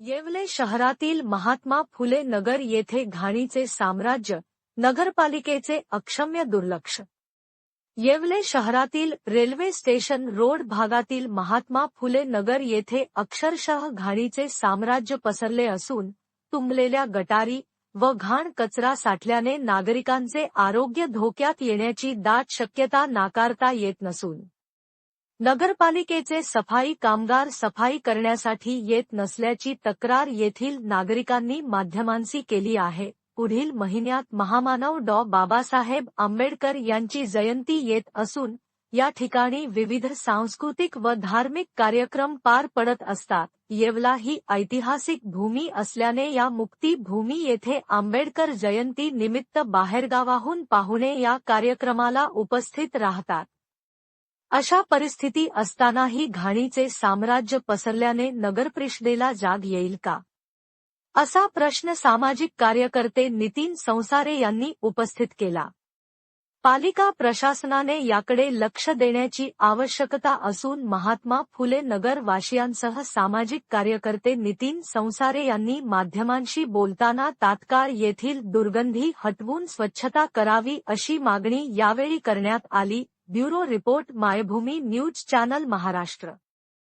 येवले शहरातील महात्मा फुले नगर येथे घाणीचे साम्राज्य नगरपालिकेचे अक्षम्य दुर्लक्ष. येवले शहरातील रेल्वे स्टेशन रोड भागातील महात्मा फुले नगर येथे अक्षरशः घाणीचे साम्राज्य पसरले असून तुंबलेल्या गटारी व घाण कचरा साठल्याने नागरिकांचे आरोग्य धोक्यात येण्याची दाट शक्यता नाकारता येत नसून. नगरपालिकेचे सफाई कामगार सफाई करण्यासाठी येत नसल्याची तक्रार येथील नागरिकांनी माध्यमांशी केली आहे. पुढील महिन्यात महामानव डॉ. बाबासाहेब आंबेडकर यांची जयंती येत असून या ठिकाणी विविध सांस्कृतिक व धार्मिक कार्यक्रम पार पडत असतात. येवला ही ऐतिहासिक भूमी असल्याने या मुक्ती भूमी येथे आंबेडकर जयंती निमित्त बाहेरगावाहून पाहुणे या कार्यक्रमाला उपस्थित राहतात. अशा परिस्थिती असतानाही घाणीचे साम्राज्य पसरल्याने नगरपरिषदेला जाग येईल का? असा प्रश्न सामाजिक कार्यकर्ते नितीन संसारे यांनी उपस्थित केला. पालिका प्रशासनाने याकडे लक्ष देण्याची आवश्यकता असून महात्मा फुले नगर वाशियांसह सामाजिक कार्यकर्ते नितीन संसारे यांनी माध्यमांशी बोलताना तात्काळ येथील दुर्गंधी हटवून स्वच्छता करावी अशी मागणी यावेळी करण्यात आली. Bureau report Maybhumi news channel Maharashtra.